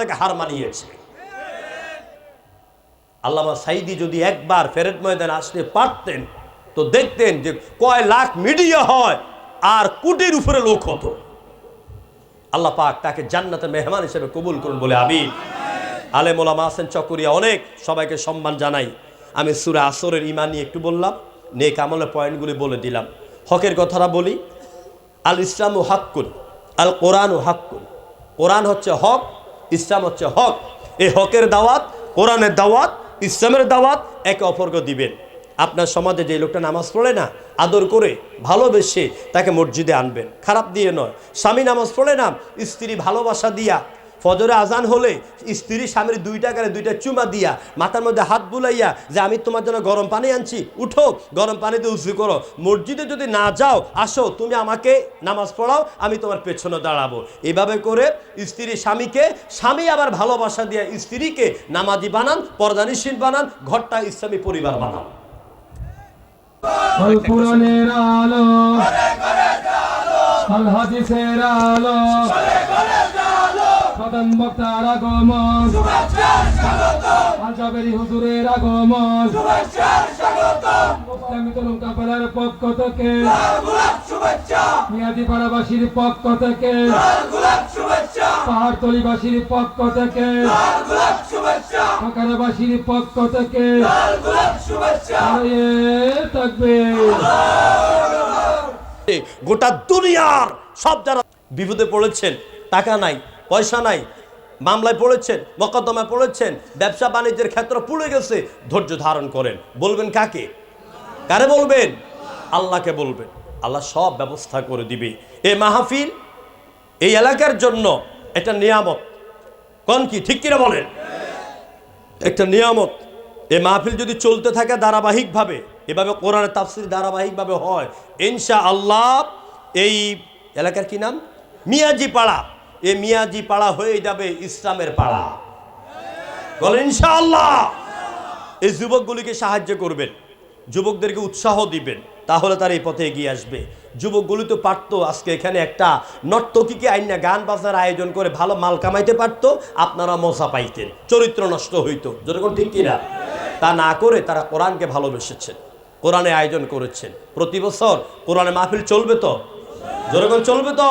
থেকে হার মানিয়েছে। আল্লামা সাইদি যদি একবার ফেরেট ময়দানে আসতে পারতেন, তো দেখতেন যে কয় লাখ মিডিয়া হয় আর কোটির উপরে লোক হতো। আল্লাহ পাক তাকে জান্নাতের মেহমান হিসেবে কবুল করুন বলে আমি আলেমোলামা আছেন চকরিয়া অনেক, সবাইকে সম্মান জানাই। আমি সুরা আসরের ইমান নিয়ে একটু বললাম, নেক আমলের পয়েন্টগুলি বলে দিলাম। হকের কথাটা বলি আল ইসলাম ও হাক্কুন আল কোরআন ও হাক্কুন। কোরআন হচ্ছে হক ইসলাম হচ্ছে হক। এই হকের দাওয়াত, কোরআনের দাওয়াত, ইসলামের দাওয়াত একে অপরকে দিবেন। আপনার সমাজে যে লোকটা নামাজ পড়ে না, আদর করে, ভালোবেসে তাকে মসজিদে আনবেন। খারাপ দিয়ে নয়। স্বামী নামাজ পড়ে না, স্ত্রী ভালোবাসা দিয়া ফজরে আজান হলে স্ত্রী স্বামীর দুইটা করে দুইটা চুমা দিয়া মাথার মধ্যে হাত বুলাইয়া যে আমি তোমার জন্য গরম পানি আনছি, উঠো, গরম পানিতে উঁচু করো। মসজিদে যদি না যাও, আসো, তুমি আমাকে নামাজ পড়াও, আমি তোমার পেছনে দাঁড়াবো। এভাবে করে স্ত্রী স্বামীকে, স্বামী আবার ভালোবাসা দিয়ে স্ত্রীকে নামাজি বানান পর্দানিশীল বানান, ঘরটা ইসলামী পরিবার বানান। আল হাদিসের আলো প্রধান বক্তার আগমন। আল জাবেরি হুজুরের আগমন। কাপড়ের পক্ষ থেকে। মিয়াদি পাড়াবাসীর পক্ষ থেকে। পাহাড়তলিবাসীর পক্ষ থেকে। কাকারাবাসীর পক্ষ থেকে। থাকবে। গোটা দুনিয়ার সব যারা বিপদে পড়েছেন টাকা নাই পয়সা নাই। মামলায় পড়েছেন, মকদ্দমায় পড়েছেন, ব্যবসা বাণিজ্যের ক্ষেত্র পুড়ে গেছে, ধৈর্য ধারণ করেন। বলবেন কাকে? কারে বলবেন? আল্লাহকে বলবেন। আল্লাহ সব ব্যবস্থা করে দিবে। এ মাহফিল, এই এলাকার জন্য একটা নিয়ামত। কোন কি, ঠিক কিনা বলেন? একটা নিয়ামত। এ মাহফিল যদি চলতে থাকে ধারাবাহিকভাবে, এভাবে কোরআনের তাফসির ধারাবাহিকভাবে হয় ইনশা আল্লাহ এই এলাকার কি নাম? মিয়াজি পাড়া এই মিয়াজি পাড়া হয়ে যাবে ইসলামের পাড়া। বলেন ইনশা আল্লাহ এই যুবকগুলিকে সাহায্য করবেন, যুবকদেরকে উৎসাহ দিবেন, তাহলে তার এই পথে এগিয়ে আসবে। যুবকগুলি তো পারতো, আজকে এখানে একটা নর্তকীকে আইনা গান বাজনার আয়োজন করে ভালো মাল কামাইতে পারতো, আপনারা মজা পাইতেন, চরিত্র নষ্ট হইতো। যেরকম ঠিক কিনা? তা না করে তারা কোরআনকে ভালোবেসেছেন, কোরআনে আয়োজন করেছেন। প্রতি বছর কোরআনে মাহফিল চলবে তো? যেরকম চলবে তো?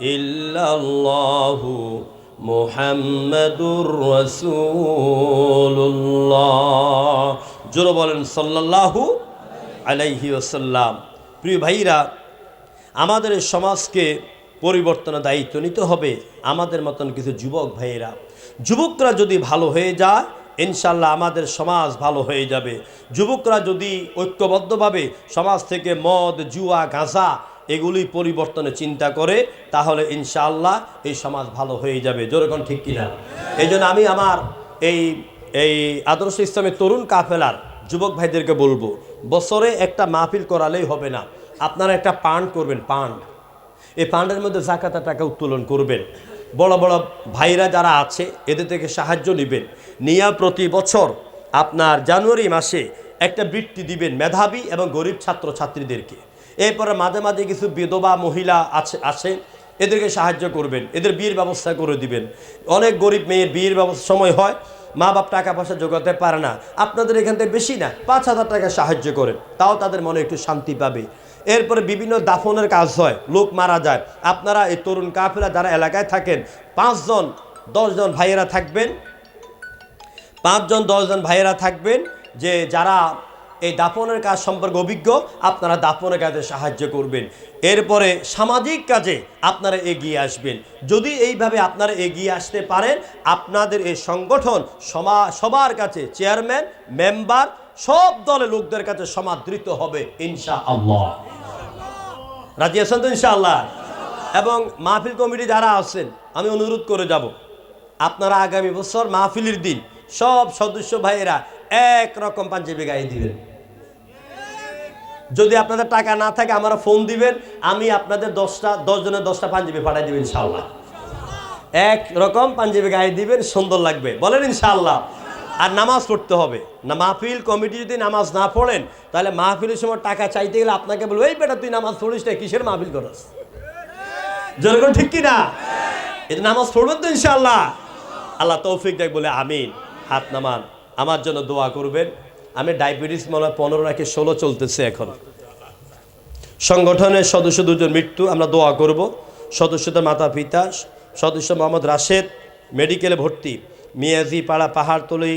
ইল্লাল্লাহু মুহাম্মাদুর রাসূলুল্লাহ। জোরে বলেন, সাল্লাল্লাহু আলাইহি ওয়াসাল্লাম। প্রিয় ভাইরা, আমাদের সমাজকে পরিবর্তনের দায়িত্ব নিতে হবে আমাদের মতন কিছু যুবক ভাইয়েরা। যুবকরা যদি ভালো হয়ে যায় ইনশাল্লাহ আমাদের সমাজ ভালো হয়ে যাবে। যুবকরা যদি ঐক্যবদ্ধভাবে সমাজ থেকে মদ, জুয়া, গাঁজা এগুলি পরিবর্তনে চিন্তা করে, তাহলে ইনশাআল্লাহ এই সমাজ ভালো হয়ে যাবে। যেরকম ঠিক কিনা? এই জন্য আমি আমার এই এই আদর্শ ইসলামের তরুণ কাফেলার, যুবক ভাইদেরকে বলব, বছরে একটা মাহফিল করালেই হবে না। আপনারা একটা পান করবেন, পান। এই পান্ডের মধ্যে জাকাতা টাকা উত্তোলন করবেন। বড় বড় ভাইরা যারা আছে, এদের থেকে সাহায্য নেবেন। নিয়া প্রতি বছর আপনার জানুয়ারি মাসে একটা বৃত্তি দিবেন মেধাবী এবং গরিব ছাত্র ছাত্রীদেরকে এরপরে মাঝে মাঝে কিছু বিধবা মহিলা আছে আছে এদেরকে সাহায্য করবেন, এদের বিয়ের ব্যবস্থা করে দিবেন। অনেক গরিব মেয়ের বিয়ের ব্যবস্থা সময় হয়, মা বাপ টাকা পয়সা জোগাতে পারে না। আপনাদের এখান থেকে বেশি না, পাঁচ হাজার টাকা সাহায্য করেন, তাও তাদের মনে একটু শান্তি পাবে। এরপরে বিভিন্ন দাফনের কাজ হয়, লোক মারা যায়। আপনারা এই তরুণ কাফেরা যারা এলাকায় থাকেন, পাঁচজন, দশজন ভাইয়েরা থাকবেন, পাঁচজন, দশজন ভাইয়েরা থাকবেন যে যারা এই দাপনের কাজ সম্পর্কে অভিজ্ঞ, আপনারা দাপনের কাজে সাহায্য করবেন। এরপরে সামাজিক কাজে আপনারা এগিয়ে আসবেন। যদি এইভাবে আপনারা এগিয়ে আসতে পারেন, আপনাদের এই সংগঠন সমা, সবার কাছে চেয়ারম্যান, মেম্বার, সব দলের লোকদের কাছে সমাদৃত হবে ইনশা আল্লাহ রাজি আছেন তো ইনশাআল্লাহ? এবং মাহফিল কমিটি যারা আছেন, আমি অনুরোধ করে যাব। আপনারা আগামী বছর মাহফিলের দিন সব সদস্য ভাইয়েরা এক রকম পাঞ্জাবি গায়ে দিবেন। যদি আপনাদের টাকা না থাকে, আমরা ফোন দিবেন, আমি আপনাদের দশটা, দশ জনের দশটা পাঞ্জাবি পাঠাই দিবেন ইনশাল্লাহ এক রকম পাঞ্জাবি গায়ে দিবেন, সুন্দর লাগবে। বলেন ইনশাল্লাহ আর নামাজ পড়তে হবে। না, মাহফিল কমিটি যদি নামাজ না পড়েন, তাহলে মাহফিলের সময় টাকা চাইতে গেলে আপনাকে বলব, এই বেটা, তুই নামাজ পড়িস না, কিসের মাহফিল করাস? যেরকম ঠিক কি না এটা নামাজ পড়বেন তো ইনশাল্লাহ আল্লাহ তৌফিক দেখ বলে আমিন। হাত নামান। আমার জন্য দোয়া করবেন। আমি ডায়াবেটিস মনে হয় পনেরো রাখে ষোলো চলতেছে এখন। সংগঠনের সদস্য দুজন মৃত্যু, আমরা দোয়া করব। সদস্যদের মাতা পিতা, সদস্য মোহাম্মদ রাশেদ, মেডিকেলে ভর্তি, মিয়াজি পাড়া পাহাড়তলি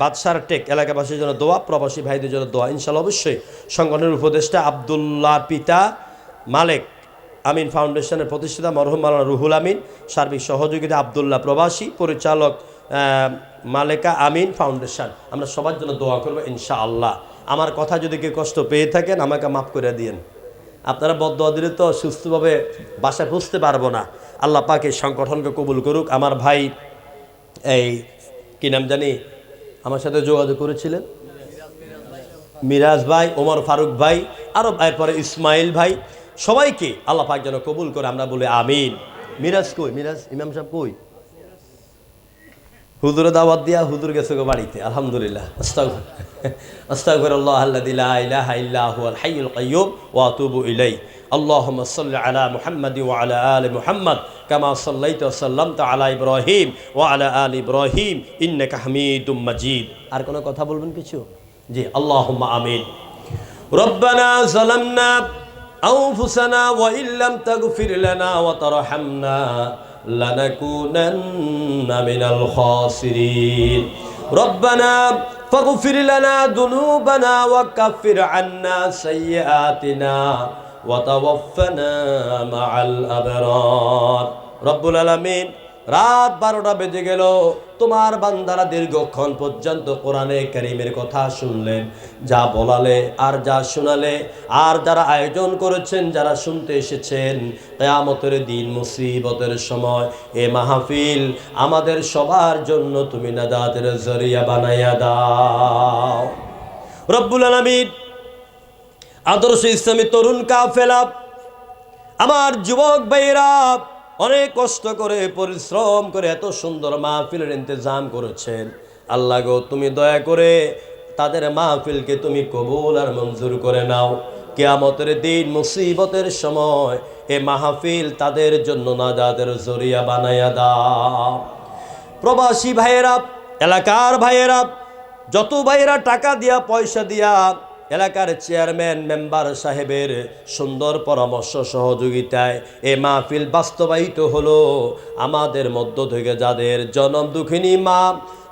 বাদশার টেক এলাকাবাসীর জন্য দোয়া, প্রবাসী ভাইদের জন্য দোয়া। ইনশাল্লাহ অবশ্যই সংগঠনের উপদেষ্টা আবদুল্লাহ পিতা মালেক আমিন ফাউন্ডেশনের প্রতিষ্ঠাতা মরহুম মালানা রুহুল আমিন, সার্বিক সহযোগিতা আবদুল্লাহ প্রবাসী, পরিচালক মালেকা আমিন ফাউন্ডেশন। আমরা সবার জন্য দোয়া করব, ইনশাআল্লাহ। আমার কথা যদি কেউ কষ্ট পেয়ে থাকেন, আমাকে মাফ করে দিয়েন। আপনারা বদ্ধ দিলে তো সুস্থভাবে বাসায় বুঝতে পারব না। আল্লাহ পাক এই সংগঠনকে কবুল করুক। আমার ভাই এই, কি নাম জানি, আমার সাথে যোগাযোগ করেছিলেন? মিরাজ ভাই, ওমর ফারুক ভাই আরও এরপরে ইসমাইল ভাই। সবাইকে আল্লাহ পাক যেন কবুল করে, আমরা বলি আমিন। মিরাজ কই? মিরাজ, ইমাম সাহেব কই? হুজুরে দাওয়াত দিয়া হুজুর গেছে গো বাড়িতে আলহামদুলিল্লাহ আস্তাগফির আস্তাগফিরুল্লাহ আল্লাযী লা ইলাহা ইল্লা হুয়াল হাইয়ুল কাইয়্যুম ওয়া আতুবু ইলাইহি اللهم صل على محمد وعلى آل محمد كما صليت وسلمت على إبراهيم وعلى آل إبراهيم إنك حميد مجيد আর কোনো কথা বলবেন কিছু জি اللهم آمين ربنا ظلمنا أنفسنا وإن لم تغفر لنا وترحمنا لنكونن من الخاسرين ربنا فاغفر لنا ذنوبنا وكفر عنا سيئاتنا وتوفنا مع الأبرار رب العالمين রাত বারোটা বেজে গেল। তোমার বান্দারা দীর্ঘক্ষণ পর্যন্ত কোরআনে করিমের কথা শুনলেন। যা বলালে আর যা শোনালে, আর যারা আয়োজন করেছেন, যারা শুনতে এসেছেন, কেয়ামতের দিন মুসিবতের সময়, এ মাহফিল আমাদের সবার জন্য তুমি না নাজাতের জরিয়া বানাইয়া দাও। রব্বুল আলমিন আদর্শ ইসলামী তরুণ কাফেলা, আমার যুবক ভাইরা অনেক কষ্ট করে, পরিশ্রম করে এত সুন্দর মাহফিলের ইন্তজাম করেছেন। আল্লাহ গো, তুমি দয়া করে তাদের মাহফিলকে তুমি কবুল আর মঞ্জুর করে নাও। কেয়ামতের দিন মুসিবতের সময় এ মাহফিল তাদের জন্য না নাজাদের জরিয়া বানাইয়া দাও। প্রবাসী ভাইয়েরা, এলাকার ভাইয়েরা, যত ভাইয়েরা টাকা দিয়া, পয়সা দিয়া এলাকার চেয়ারম্যান মেম্বার সাহেবের সুন্দর পরামর্শ সহযোগিতায় এ মাহফিল বাস্তবায়িত হলো। আমাদের মধ্য থেকে যাদের জনম দুঃখিনী মা,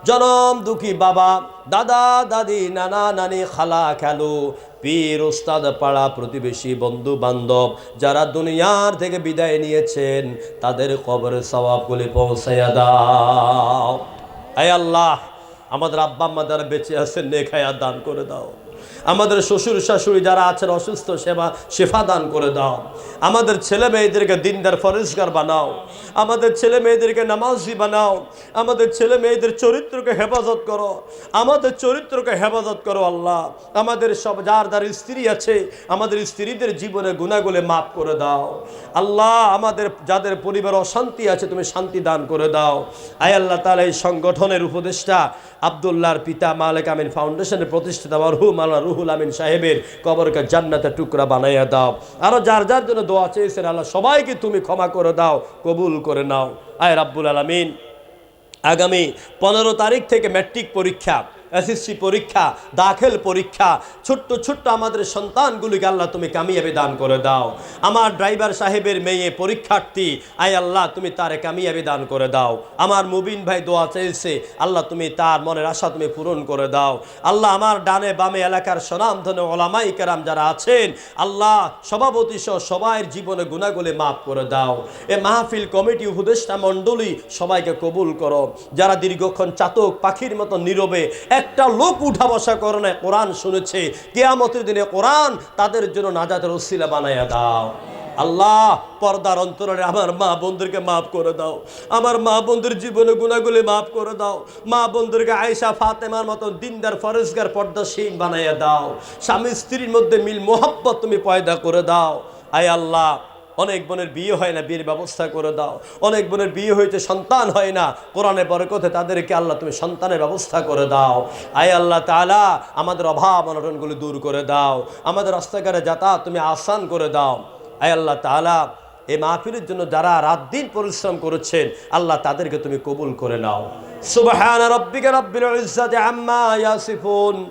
জনম দুঃখী বাবা, দাদা, দাদি, নানা, নানি, খালা, খেলু, পীর ওস্তাদ পাড়া, প্রতিবেশী বন্ধু বান্ধব যারা দুনিয়ার থেকে বিদায় নিয়েছেন, তাদের কবরে সবাবগুলি পৌঁছাইয়া দাও। আয় আল্লাহ, আমাদের আব্বা আম্মা যারা বেঁচে আছেন নেখায়া দান করে দাও। আমাদের শ্বশুর শাশুড়ি যারা আছেন, অসুস্থ সেবা শেফা দান করে দাও। আমাদের ছেলে মেয়েদেরকে দিনদার ফরেজগার বানাও। আমাদের ছেলে মেয়েদেরকে নামাজি বানাও। আমাদের ছেলে মেয়েদের চরিত্রকে হেফাজত করো। আমাদের চরিত্রকে হেফাজত করো আল্লাহ। আমাদের সব, যার যার স্ত্রী আছে, আমাদের স্ত্রীদের জীবনে গুণাগুলে মাফ করে দাও। আল্লাহ, আমাদের, যাদের পরিবার অশান্তি আছে, তুমি শান্তি দান করে দাও। আয় আল্লাহ তালা এই সংগঠনের উপদেষ্টা আবদুল্লাহর পিতা মালিক আমিন ফাউন্ডেশনের প্রতিষ্ঠাতা, মরহুম আল্লাহ রুহুল আমিন সাহেবের কবরকে জান্নাতের টুকরা বানাইয়া দাও। আরও যার যার জন্য দোয়া চেয়েছেন, আল্লাহ সবাইকে তুমি ক্ষমা করে দাও, কবুল করে নাও। আয় রাব্বুল আলমিন, আগামী পনেরো তারিখ থেকে ম্যাট্রিক পরীক্ষা। এসএসসি পরীক্ষা, দাখিল পরীক্ষা, ছোট্ট ছোট্ট আমাদের সন্তানগুলিকে আল্লাহ তুমি কামিয়াবি দান করে দাও। আমার ড্রাইভার সাহেবের মেয়ে পরীক্ষার্থী, আয় আল্লাহ তুমি তারে কামিয়াবি দান করে দাও। আমার মুবিন ভাই দোয়া চেয়েছে আল্লাহ তুমি তার মনের আশা তুমি পূরণ করে দাও। আল্লাহ আমার ডানে বামে এলাকার সনামধনে ওলামাই কেরাম যারা আছেন, আল্লাহ সভাপতি সহ সবাইয়ের জীবনে গুণাগুলি মাফ করে দাও। এ মাহফিল কমিটি উপদেষ্টা মণ্ডলী সবাইকে কবুল করো। যারা দীর্ঘক্ষণ চাতক পাখির মতো নীরবে একটা লোক উঠা বসা করে না কোরআন শুনেছে। কেয়ামতের দিনে কোরআন তাদের জন্য নাজাদের ওসিলা বানাইয়া দাও। আল্লাহ, পর্দার অন্তরে আমার মা বন্ধুকে মাফ করে দাও। আমার মা বন্ধুর জীবনে গুণাগুলি মাফ করে দাও। মা বন্ধুকে আয়েশা, ফাতেমার মতো দিনদার, ফরেজগার, পর্দাসীন বানাইয়া দাও। স্বামী, স্ত্রীর মধ্যে মিল, মোহাব্বত তুমি পয়দা করে দাও। আয় আল্লাহ অনেক বোনের বিয়ে হয় না, বিয়ের ব্যবস্থা করে দাও। অনেক বোনের বিয়ে হইতে সন্তান হয় না, কোরআনে বরকতে তাদেরকে আল্লাহ তুমি সন্তানের ব্যবস্থা করে দাও। আয় আল্লাহ তাআলা, আমাদের অভাব অনটনগুলো দূর করে দাও। আমাদের রাস্তাঘাটে যাতায়াত তুমি আসান করে দাও। আয় আল্লাহ তাআলা, এই মাহফিলের জন্য যারা রাত দিন পরিশ্রম করেছেন, আল্লাহ তাদেরকে তুমি কবুল করে নাও। ইয়াসিফুন।